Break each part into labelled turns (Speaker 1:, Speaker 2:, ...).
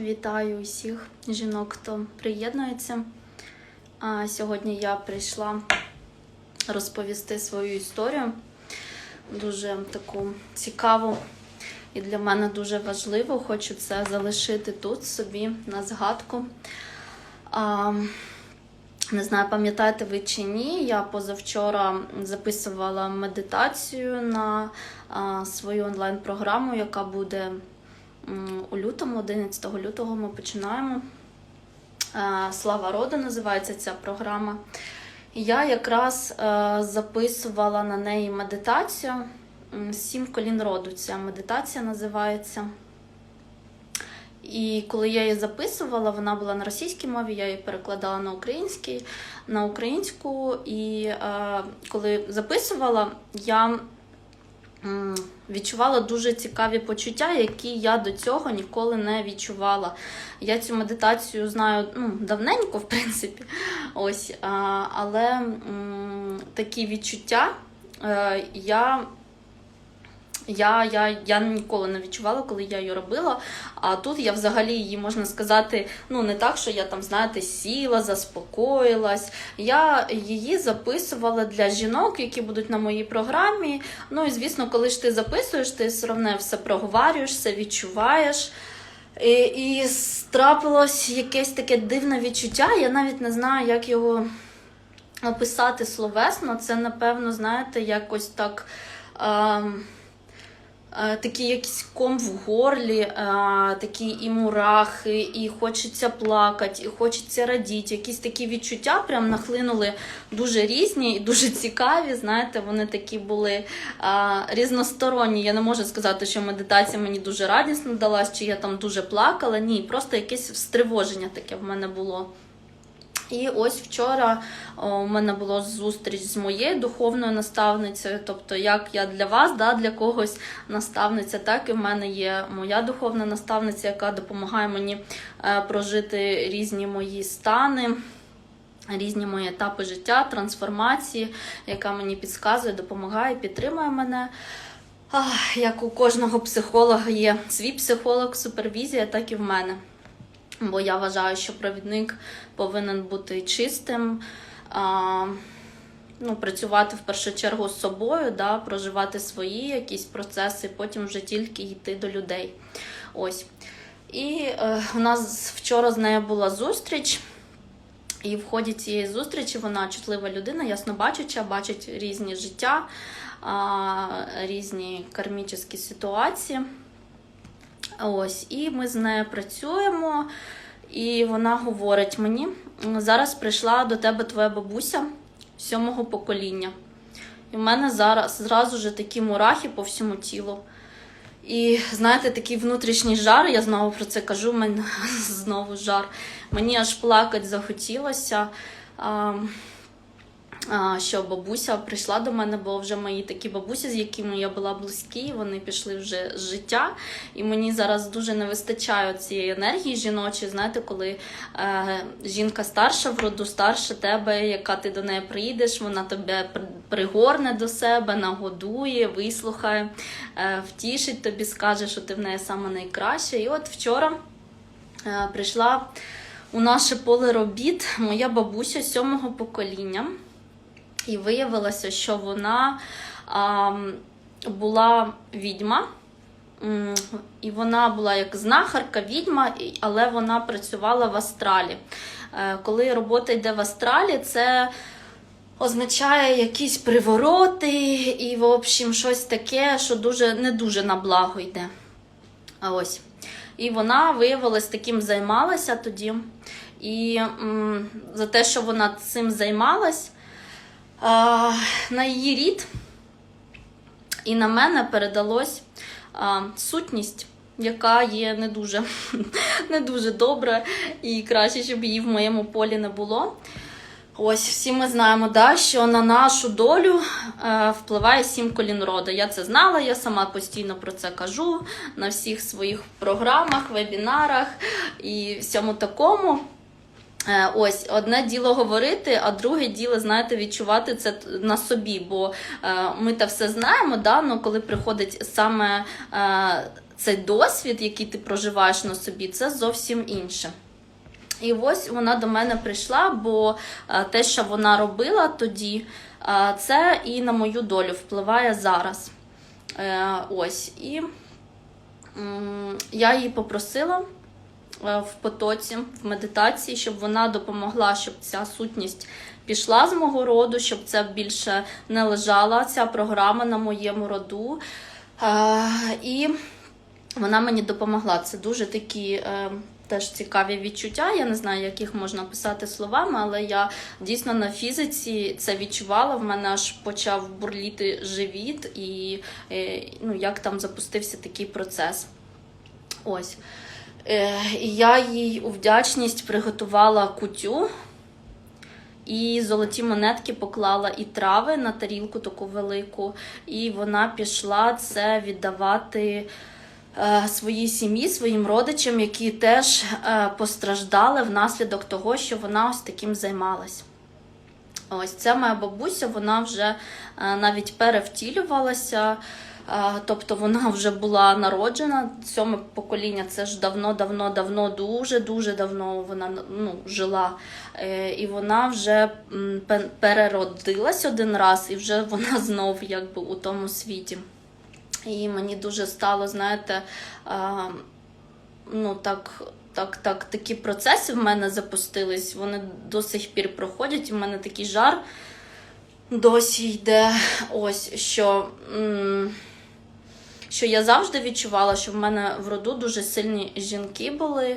Speaker 1: Вітаю усіх жінок, хто приєднується. А, Сьогодні я прийшла розповісти свою історію. Дуже таку цікаву і для мене дуже важливу. Хочу це залишити тут собі на згадку. А, не знаю, пам'ятаєте ви чи ні. Я позавчора записувала медитацію на а, свою онлайн-програму, яка буде у лютому, 11 лютого ми починаємо. Е, Слава роду називається ця програма. Я якраз е, записувала на неї медитацію. Сім колін роду. Ця медитація називається. І коли я її записувала, вона була на російській мові, я її перекладала на український, на українську. І е, коли записувала, я відчувала дуже цікаві почуття, які я до цього ніколи не відчувала. Я цю медитацію знаю ну, давненько, в принципі. Ось, але такі відчуття е, я. Я, я, я ніколи не відчувала, коли я її робила. А тут я взагалі її можна сказати, ну не так, що я там, знаєте, сіла, заспокоїлась. Я її записувала для жінок, які будуть на моїй програмі. Ну і звісно, коли ж ти записуєш, ти все одно все проговорюєш, все відчуваєш. І, і трапилось якесь таке дивне відчуття. Я навіть не знаю, як його описати словесно. Це, напевно, знаєте, якось так. Е, Такий якийсь ком в горлі, е, такі і мурахи, і хочеться плакати, і хочеться радіти. Якісь такі відчуття прям нахлинули дуже різні і дуже цікаві. Знаєте, вони такі були е, різносторонні. Я не можу сказати, що медитація мені дуже радісно далась, чи я там дуже плакала. Ні, просто якесь стривоження таке в мене було. І ось вчора у мене була зустріч з моєю духовною наставницею. Тобто, як я для вас, да, для когось наставниця, так і в мене є моя духовна наставниця, яка допомагає мені е, прожити різні мої стани. Різні мої етапи життя, трансформації, яка мені підказує, допомагає, підтримує мене. Ах, як у кожного психолога є свій психолог, супервізія, так і в мене. Бо я вважаю, що провідник повинен бути чистим, а, ну, працювати в першу чергу з собою, да, проживати свої якісь процеси, потім вже тільки йти до людей. Ось. І е, у нас вчора з нею була зустріч. І в ході цієї зустрічі вона чутлива людина, яснобачуча, бачить різні життя, різні кармічні ситуації. Ось, і ми з нею працюємо, і вона говорить мені: зараз прийшла до тебе твоя бабуся сьомого покоління. І в мене зараз зразу ж такі мурахи по всьому тілу. І знаєте, такий внутрішній жар, я знову про це кажу, мене знову жар. Мені аж плакати захотілося. Що бабуся прийшла до мене, бо вже мої такі бабусі, з якими я була близькі, вони пішли вже з життя. І мені зараз дуже не вистачає цієї енергії жіночої. Знаєте, коли е, жінка старша в роду, старша тебе, яка ти до неї приїдеш, вона тебе при- пригорне до себе, нагодує, вислухає, е, втішить тобі, скаже, що ти в неї саме найкраща. І от вчора е, прийшла у наше поле робіт моя бабуся сьомого покоління. І виявилося, що вона а, була відьма, і вона була як знахарка, відьма, але вона працювала в астралі. Е, Коли робота йде в астралі, це означає якісь привороти і, в общем, щось таке, що дуже не дуже на благо йде. А Ось. І вона виявилась таким займалася тоді. І м, за те, що вона цим займалась, на її рід і на мене передалось сутність, яка є не дуже, не дуже добра, і краще, щоб її в моєму полі не було. Ось всі ми знаємо, да, що на нашу долю е, впливає сім колін роду. Я це знала, я сама постійно про це кажу на всіх своїх програмах, вебінарах і всьому такому. Е, Ось одне діло говорити, а друге діло, знаєте, відчувати це на собі. Бо е, ми та все знаємо, да, ну, коли приходить саме е, цей досвід, який ти проживаєш на собі, це зовсім інше. І ось вона до мене прийшла, бо те, що вона робила тоді, це і на мою долю впливає зараз. Ось. І я її попросила в потоці, в медитації, щоб вона допомогла, щоб ця сутність пішла з мого роду, щоб це більше не лежала, ця програма на моєму роду. Е, І вона мені допомогла. Це дуже такі е, теж цікаві відчуття. Я не знаю, як їх можна писати словами, але я дійсно на фізиці це відчувала. В мене аж почав бурліти живіт, і е, ну, як там запустився такий процес. Ось. Е, і я їй у вдячність приготувала кутю. І золоті монетки поклала і трави на тарілку таку велику, і вона пішла це віддавати е, своїй сім'ї, своїм родичам, які теж е, постраждали внаслідок того, що вона ось таким займалась. Ось ця моя бабуся, вона вже навіть перевтілювалася. Е, Тобто вона вже була народжена. Сьоме покоління це ж давно, давно, давно, вона ну, жила. Е, І вона вже переродилась один раз, і вже вона знов якби у тому світі. І мені дуже стало, знаєте, ну так, так, так, такі процеси в мене запустились, вони до сих пір проходять, і в мене такий жар досі йде. Ось що. м, Що я завжди відчувала, що в мене в роду дуже сильні жінки були.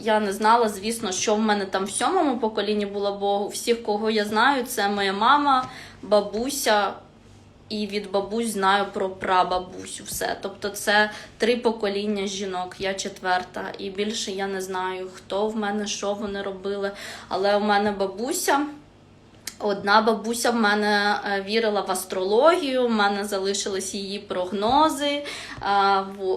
Speaker 1: Я не знала, звісно, що в мене там в сьомому поколінні було, бо всіх, кого я знаю, це моя мама, бабуся, і від бабусь знаю про прабабусю все. Тобто це три покоління жінок, я четверта, і більше я не знаю, хто в мене, що вони робили. Але у мене бабуся. Одна бабуся в мене е, вірила в астрологію, в мене залишились її прогнози.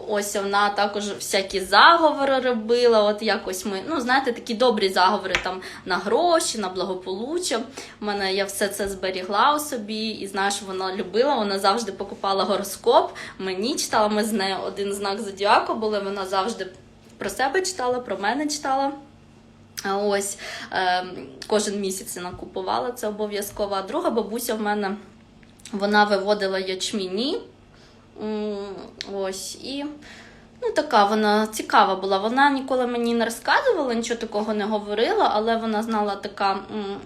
Speaker 1: Ось вона також всякі заговори робила. От якось ми, ну знаєте, такі добрі заговори там на гроші, на благополуччя. У мене я все це зберігла у собі, і знаю, що вона любила. Вона завжди покупала гороскоп. Мені читала. Ми з нею один знак зодіаку були. Вона завжди про себе читала, про мене читала. Ось е, кожен місяць вона купувала це обов'язково. А друга бабуся в мене вона виводила ячміні. Ось і ну, така вона цікава була. Вона ніколи мені не розказувала, нічого такого не говорила, але вона знала така,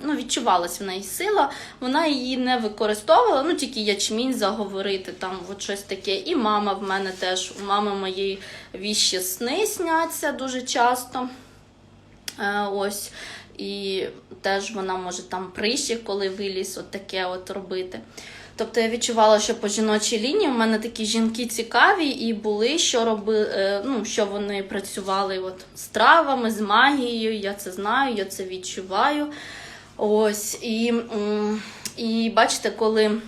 Speaker 1: ну, відчувалась в неї сила. Вона її не використовувала, ну тільки ячмінь заговорити, там от щось таке. І мама в мене теж, у мами моєї віщі сни сняться дуже часто. Е, Ось. І теж вона може там прищик, коли виліз, от таке от робити. Тобто я відчувала, що по жіночій лінії в мене такі жінки цікаві і були, що роби, ну, що вони працювали от з травами, з магією. Я це знаю, я це відчуваю. Ось. І, і бачите, коли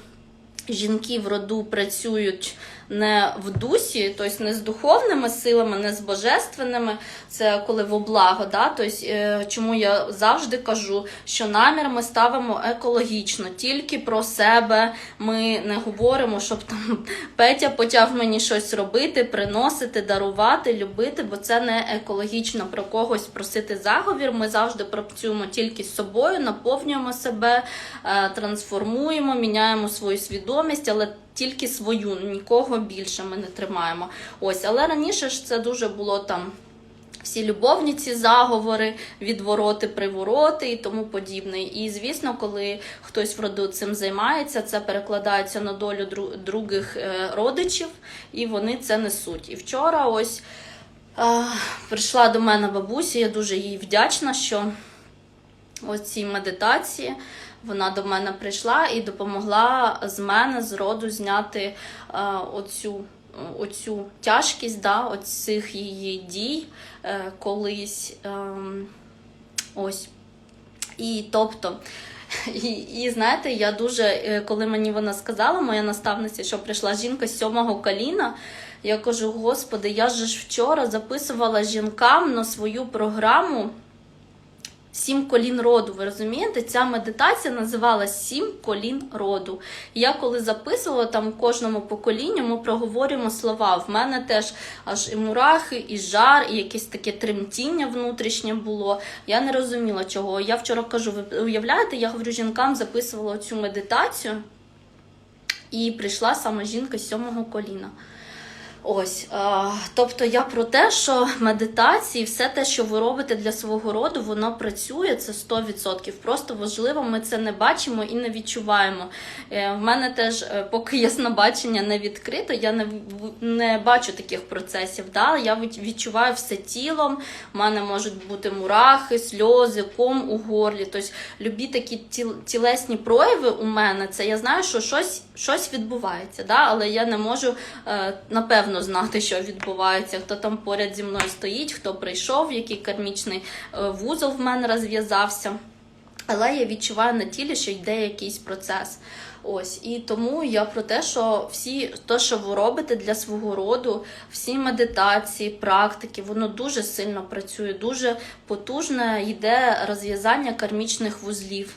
Speaker 1: жінки в роду працюють не в дусі, тобто не з духовними силами, не з божественними, це коли в облаго. Да? Тобто, е, чому я завжди кажу, що намір ми ставимо екологічно, тільки про себе. Ми не говоримо, щоб там Петя почав мені щось робити, приносити, дарувати, любити, бо це не екологічно про когось просити заговір. Ми завжди працюємо тільки з собою, наповнюємо себе, е, трансформуємо, міняємо свою свідомість, але тільки свою, нікого більше ми не тримаємо. Ось, але раніше ж це дуже було там. Всі любовні ці заговори, відвороти, привороти і тому подібне. І звісно, коли хтось в роду цим займається, це перекладається на долю других е, родичів, і вони це несуть. І вчора ось е, прийшла до мене бабуся, я дуже їй вдячна, що ось цій медитації вона до мене прийшла і допомогла з мене з роду зняти е, оцю, оцю тяжкість да, оцих її дій е, колись. ем, ось. І тобто. І, і знаєте, я дуже, е, коли мені вона сказала, моя наставниця, що прийшла жінка з сьомого коліна, я кажу: Господи, я ж вчора записувала жінкам на свою програму Сім колін роду. Ви розумієте? Ця медитація називалась Сім колін роду. Я коли записувала там кожному поколінню, ми проговорюємо слова. В мене теж аж і мурахи, і жар, і якесь таке тремтіння внутрішнє було. Я не розуміла чого. Я вчора кажу, ви уявляєте, я говорю, жінкам записувала цю медитацію, і прийшла саме жінка з сьомого коліна. Ось, е, тобто я про те, що медитації, все те, що ви робите для свого роду, воно працює, це 100%. Просто важливо, ми це не бачимо і не відчуваємо. Е, в мене теж, е, поки яснобачення не відкрито, я не, не бачу таких процесів. Да? Я відчуваю все тілом, в мене можуть бути мурахи, сльози, ком у горлі. Тобто, любі такі тіл, тілесні прояви у мене, це я знаю, що щось, щось відбувається, да? але я не можу е, напевно знати, що відбувається, хто там поряд зі мною стоїть, хто прийшов, який кармічний е, вузол в мене розв'язався. Але я відчуваю на тілі, що йде якийсь процес. Ось і тому я про те, що всі те, що ви робите для свого роду, всі медитації, практики, воно дуже сильно працює, дуже потужне йде розв'язання кармічних вузлів.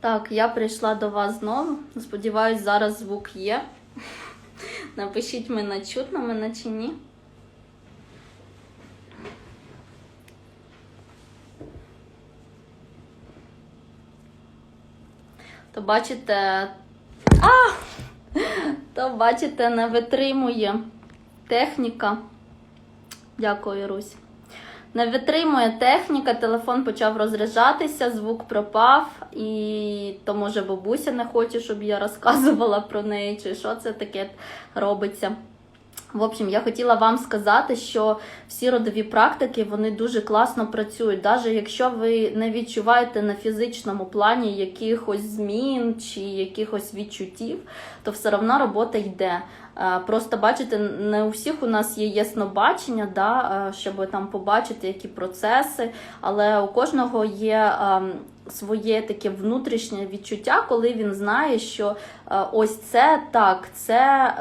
Speaker 1: Так, я прийшла до вас знову. Сподіваюсь, зараз звук є. Напишіть мене, чутно мене чи ні. То бачите. А! То бачите, не витримує техніка. Дякую, Русь. Не витримує техніка, телефон почав розряджатися, звук пропав, і то може бабуся не хоче, щоб я розказувала про неї, чи що це таке робиться. В общем, я хотіла вам сказати, що всі родові практики вони дуже класно працюють. Навіть якщо ви не відчуваєте на фізичному плані якихось змін чи якихось відчуттів, то все одно робота йде. Е, Просто бачите, не у всіх у нас є яснобачення, да, е, щоб там побачити які процеси, але у кожного є ем, своє таке внутрішнє відчуття, коли він знає, що е, ось це так, це.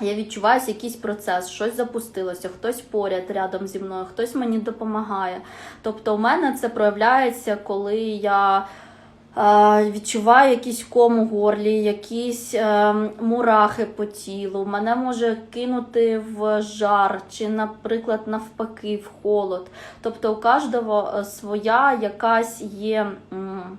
Speaker 1: Я відчуваю якийсь процес, щось запустилося, хтось поряд рядом зі мною, хтось мені допомагає. Тобто, у мене це проявляється, коли я е, відчуваю якийсь ком у горлі, якісь е, мурахи по тілу. Мене може кинути в жар, чи, наприклад, навпаки, в холод. Тобто, у кожного своя якась є. м,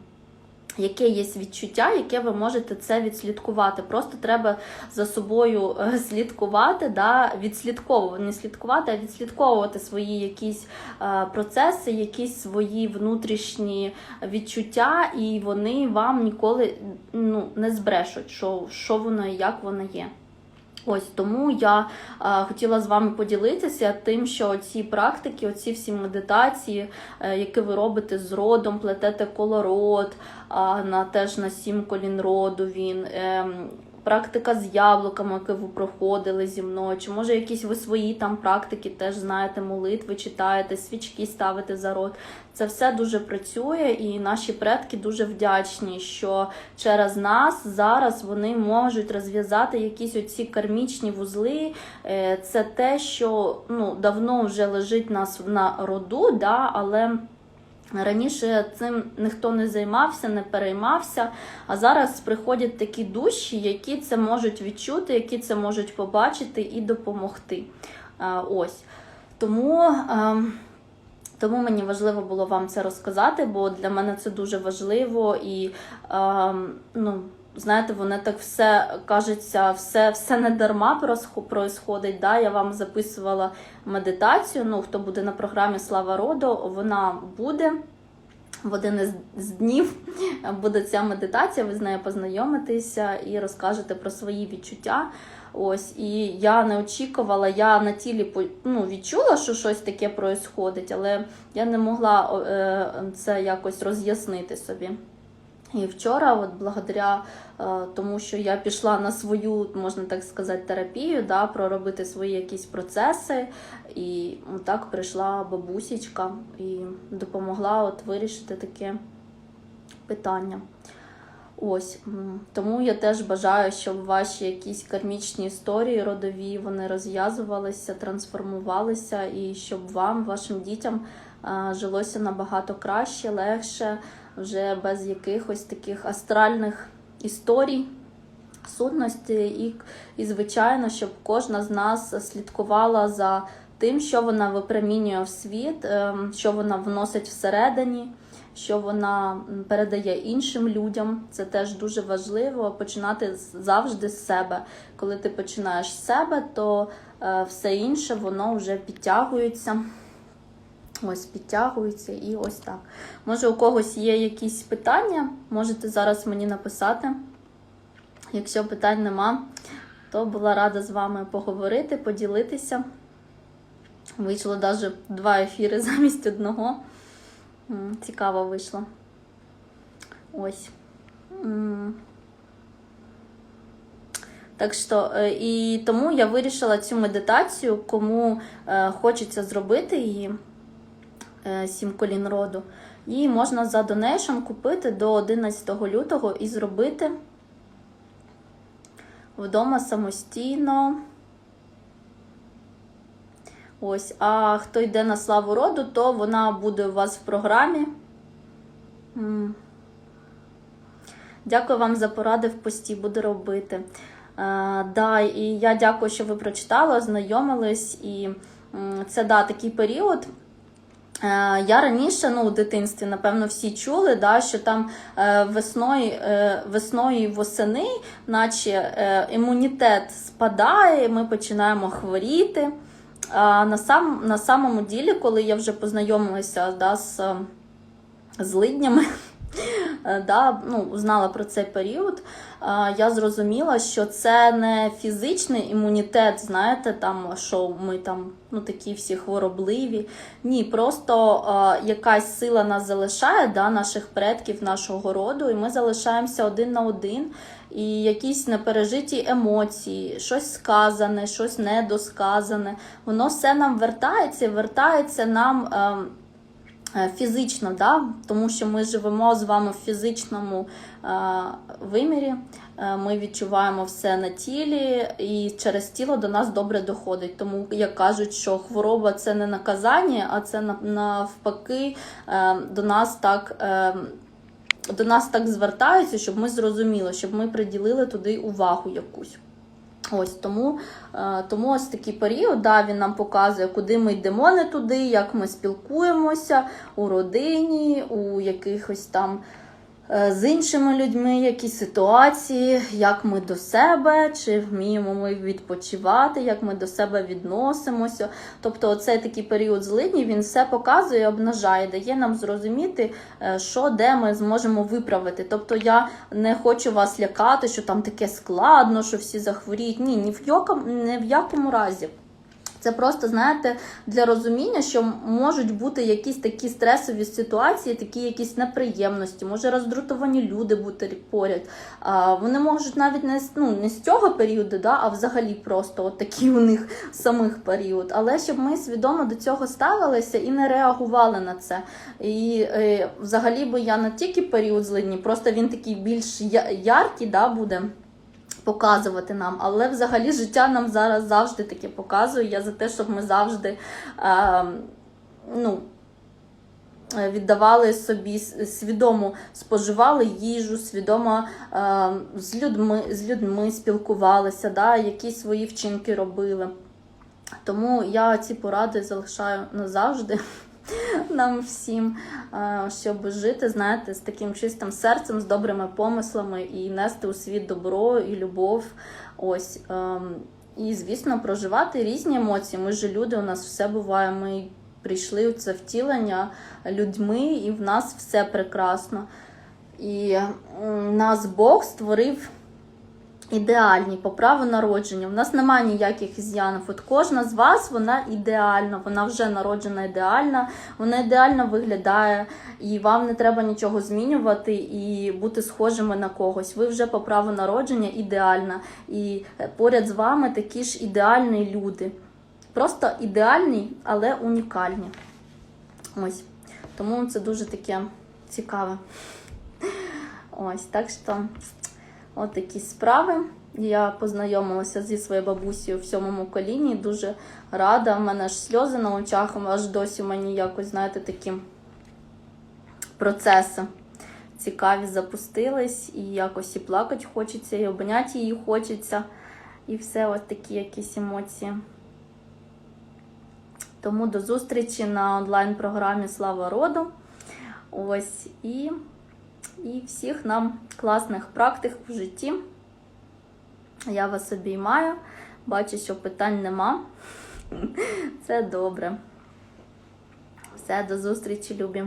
Speaker 1: Яке є відчуття, яке ви можете це відслідкувати. Просто треба за собою е, слідкувати, да, відслідковувати, не слідкувати, а відслідковувати свої якісь е, процеси, якісь свої внутрішні відчуття, і вони вам ніколи ну, не збрешуть, що, що воно і як воно є. Ось тому я е, хотіла з вами поділитися тим, що ці практики, оці всі медитації, е, які ви робите з родом, плетете колород, а, на теж на сім колін роду він. ем, Практика з яблуками, яку ви проходили зі мною, чи може якісь ви свої там практики теж знаєте, молитви читаєте, свічки ставите за рот. Це все дуже працює, і наші предки дуже вдячні, що через нас зараз вони можуть розв'язати якісь оці кармічні вузли. Е, Це те, що ну, давно вже лежить нас на роду, да, але. Раніше цим ніхто не займався, не переймався. А зараз приходять такі душі, які це можуть відчути, які це можуть побачити і допомогти. Е, Ось. Тому, ем, тому мені важливо було вам це розказати, бо для мене це дуже важливо і ем, ну. Знаєте, воно так все кажеться, все все не дарма происходить. Да? Я вам записувала медитацію. Ну, хто буде на програмі Слава роду, вона буде. В один із днів буде ця медитація, ви з нею познайомитеся і розкажете про свої відчуття. Ось, і я не очікувала, я на тілі ну, відчула, що щось таке происходить, але я не могла е, це якось роз'яснити собі. І вчора, от благодаря е, тому, що я пішла на свою, можна так сказати, терапію, да, проробити свої якісь процеси, і так прийшла бабусічка і допомогла от вирішити таке питання. Ось тому я теж бажаю, щоб ваші якісь кармічні історії родові вони розв'язувалися, трансформувалися, і щоб вам, вашим дітям, е, жилося набагато краще, легше, вже без якихось таких астральних історій, сутності, і, і звичайно, щоб кожна з нас слідкувала за тим, що вона випромінює в світ, ем, що вона вносить всередині що вона передає іншим людям. Це теж дуже важливо починати завжди з себе. Коли ти починаєш з себе, то е, все інше воно вже підтягується. Ось підтягується і ось так. Може, у когось є якісь питання, можете зараз мені написати. Якщо питань нема, то була рада з вами поговорити, поділитися. Вийшло навіть два ефіри замість одного. Цікаво вийшло. Ось. Так що, е, і тому я вирішила цю медитацію, кому е, хочеться зробити її сім колін роду. Її можна за донейшн купити до 11 лютого і зробити вдома самостійно. Ось, а хто йде на славу роду, то вона буде у вас в програмі. М. Dякую вам за поради в пості, буду робити. Е, да, і я дякую, що ви прочитали, ознайомились. І це да, такий період. Е, Я раніше, ну, у дитинстві, напевно, всі чули, да, що там е, весною, е, весною і восени, наче імунітет спадає, ми починаємо хворіти. А на, сам, на самому ділі, коли я вже познайомилася да, з, з лиднями, да, ну, знала про цей період, я зрозуміла, що це не фізичний імунітет, знаєте, там, що ми там ну, такі всі хворобливі. Ні, просто е, якась сила нас залишає, да, наших предків, нашого роду, і ми залишаємося один на один. І якісь непережиті емоції, щось сказане, щось недосказане, воно все нам вертається, вертається нам. е, Фізично, да? тому що ми живемо з вами в фізичному е, вимірі, Е, ми відчуваємо все на тілі, і через тіло до нас добре доходить. Тому як кажуть, що хвороба це не наказання, а це навпаки е, до нас так. е, до нас так звертаються, щоб ми зрозуміли, щоб ми приділили туди увагу якусь. Ось тому, е, тому ось такий період, да, він нам показує, куди ми йдемо не туди, як ми спілкуємося у родині, у якихось там з іншими людьми, які ситуації, як ми до себе, чи вміємо ми відпочивати, як ми до себе відносимося. Тобто, оцей такий період злидні він все показує, обнажає, дає нам зрозуміти, е, що де ми зможемо виправити. Тобто я не хочу вас лякати, що там таке складно, що всі захворіють. Ні, ні в якому, ні в якому разі. Це просто, знаєте, для розуміння, що можуть бути якісь такі стресові ситуації, такі якісь неприємності, може роздратовані люди бути поряд. А, вони можуть навіть не, ну, не з цього періоду, да, а взагалі просто от такий у них самих період. Але щоб ми свідомо до цього ставилися і не реагували на це. І е, взагалі би я не тільки період злидні, просто він такий більш яркий да, буде показувати нам. Але взагалі життя нам зараз завжди таке показує. Я за те, щоб ми завжди е, ну, віддавали собі свідомо споживали їжу, свідомо е, з, людьми, з людьми спілкувалися, да, якісь свої вчинки робили. Тому я ці поради залишаю назавжди нам всім, е, щоб жити, знаєте, з таким чистим серцем, з добрими помислами і нести у світ добро і любов. Ось. ем, І, звісно, проживати різні емоції. Ми ж люди, у нас все буває. Ми прийшли у це втілення людьми, і в нас все прекрасно. І нас Бог створив ідеальні по праву народження. У нас немає ніяких з'янів. От кожна з вас вона ідеальна, вона вже народжена ідеальна, вона ідеально виглядає, і вам не треба нічого змінювати і бути схожими на когось. Ви вже по праву народження ідеальна. І поряд з вами такі ж ідеальні люди. Просто ідеальні, але унікальні. Ось. Тому це дуже таке цікаве. Ось, так що. От такі справи. Я познайомилася зі своєю бабусею в сьомому коліні. Дуже рада. У мене аж сльози на очах, аж досі мені якось, знаєте, такі процеси цікаві запустились. І якось і плакати хочеться, і обняти її хочеться. І все, ось такі якісь емоції. Тому до зустрічі на онлайн-програмі Слава роду. Ось і і всіх нам класних практик в житті. Я вас обіймаю. Бачу, що питань нема. Це добре. Все, до зустрічі, любі.